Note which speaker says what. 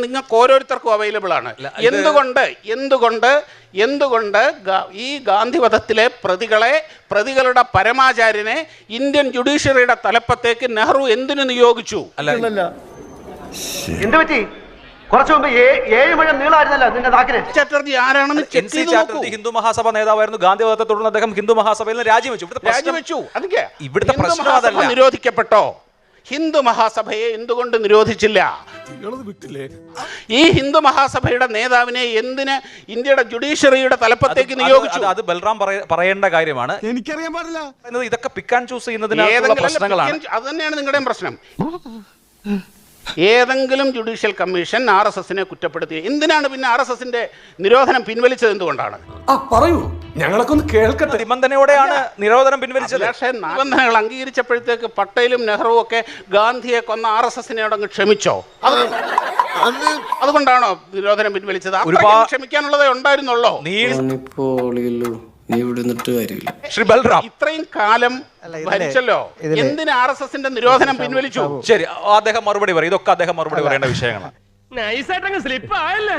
Speaker 1: നിങ്ങൾക്ക് ഓരോരുത്തർക്കും അവൈലബിൾ ആണ് എന്തുകൊണ്ട് എന്തുകൊണ്ട് എന്തുകൊണ്ട് ഈ ഗാന്ധിവധത്തിലെ പ്രതികളെ പ്രതികളുടെ പരമാചാര്യനെ ഇന്ത്യൻ ജുഡീഷ്യറിയുടെ തലപ്പത്തേക്ക് നെഹ്റു എന്തിനു നിയോഗിച്ചു?
Speaker 2: അല്ല
Speaker 3: എന്ത് പറ്റി? കുറച്ചു മുമ്പ് ഏ- ഏഴ് മഴ നീളായിരുന്നല്ലോ നിന്റെ നാക്കിന്
Speaker 1: ചാറ്റർജി ആരാണെന്ന് ചെക്ക് ചെയ്ത് നോക്കൂ.
Speaker 2: ഹിന്ദു മഹാസഭ നേതാവായിരുന്നു. ഗാന്ധിവധത്തെ തുടർന്ന് അദ്ദേഹം ഹിന്ദു മഹാസഭയിൽ നിന്ന് രാജിവെച്ചു. ഇവിടുത്തെ പ്രശ്നം-
Speaker 1: രാജിവെച്ചു. അതിക്ക്
Speaker 2: ഇവിടുത്തെ പ്രശ്നം അതല്ല.
Speaker 1: നിരോധിക്കപ്പെട്ടോ? ഹിന്ദു മഹാസഭയെ എന്തുകൊണ്ട് നിരോധിച്ചില്ല? ഈ ഹിന്ദു മഹാസഭയുടെ നേതാവിനെ എന്തിന് ഇന്ത്യയുടെ ജുഡീഷ്യറിയുടെ തലപ്പത്തേക്ക് നിയോഗിച്ചു?
Speaker 2: അത് ബൽറാം പറയ- പറയേണ്ട കാര്യമാണ്.
Speaker 4: എനിക്കറിയാൻ പാടില്ല.
Speaker 2: ഇതൊക്കെ പിക്കാൻ ചൂസ് ചെയ്യുന്നതിനുള്ള
Speaker 1: ഏതെങ്കിലും
Speaker 2: പ്രശ്നങ്ങളാണ്.
Speaker 1: അത് തന്നെയാണ് നിങ്ങളുടെയും പ്രശ്നം. ഏതെങ്കിലും ജുഡീഷ്യൽ കമ്മീഷൻ ആർ എസ് എസിനെ കുറ്റപ്പെടുത്തി. എന്തിനാണ് പിന്നെ ആർ എസ് എസിന്റെ നിരോധനം പിൻവലിച്ചത് എന്തുകൊണ്ടാണ്?
Speaker 4: ആ പറയൂ. ഞങ്ങളൊക്കെ ഒന്ന് കേൾക്കട്ടെ.
Speaker 2: നിബന്ധനയോടെയാണ് നിരോധനം പിൻവലിച്ചത്.
Speaker 1: പക്ഷേ നിബന്ധനകൾ അംഗീകരിച്ചപ്പോഴത്തേക്ക് പട്ടേലും നെഹ്റുവും ഒക്കെ ഗാന്ധിയെ കൊന്ന ആർ എസ് എസിനെ അടങ്ങ് ക്ഷമിച്ചോ? അതുകൊണ്ടാണോ നിരോധനം പിൻവലിച്ചത്? ക്ഷമിക്കാനുള്ളതേ ഉണ്ടായിരുന്നുള്ളൂ?
Speaker 2: ശ്രീ ബൽറാം.
Speaker 1: ഇത്രയും കാലം ഭരിച്ചല്ലോ. എന്തിന് ആർ എസ് എസിന്റെ നിരോധനം പിൻവലിച്ചു?
Speaker 2: ശരി അദ്ദേഹം മറുപടി പറയും. ഇതൊക്കെ അദ്ദേഹം മറുപടി പറയേണ്ട വിഷയങ്ങളാണ്.
Speaker 3: നൈസായിട്ടങ്ങ് സ്ലിപ്പ് ആയല്ലേ?